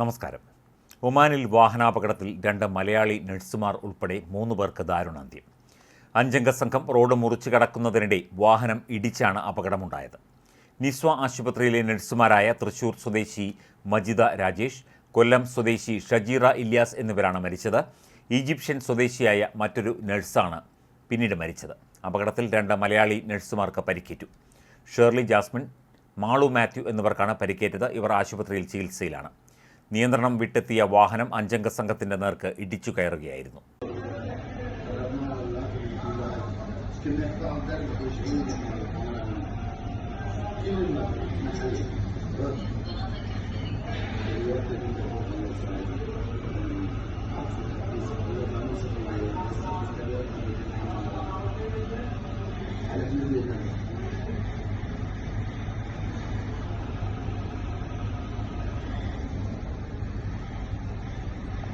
നമസ്കാരം. ഒമാനിൽ വാഹനാപകടത്തിൽ രണ്ട് മലയാളി നഴ്സുമാർ ഉൾപ്പെടെ മൂന്ന് പേർക്ക് ദാരുണാന്ത്യം. അഞ്ചംഗ സംഘം റോഡ് മുറിച്ചു കടക്കുന്നതിനിടെ വാഹനം ഇടിച്ചാണ് അപകടമുണ്ടായത്. നിസ്വ ആശുപത്രിയിലെ നഴ്സുമാരായ തൃശൂർ സ്വദേശി മജിദ രാജേഷ് കൊല്ലം സ്വദേശി ഷജീറ ഇല്യാസ് എന്നിവരാണ് മരിച്ചത്. ഈജിപ്ഷ്യൻ സ്വദേശിയായ മറ്റൊരു നഴ്സാണ് പിന്നീട് മരിച്ചത്. അപകടത്തിൽ രണ്ട് മലയാളി നഴ്സുമാർക്ക് പരിക്കേറ്റു. ഷേർലി ജാസ്മിൻ മാളു മാത്യു എന്നിവർക്കാണ് പരിക്കേറ്റത്. ഇവർ ആശുപത്രിയിൽ ചികിത്സയിലാണ്. നിയന്ത്രണം വിട്ടെത്തിയ വാഹനം അഞ്ചംഗ സംഘത്തിന്റെ നേർക്ക് ഇടിച്ചു കയറുകയായിരുന്നു.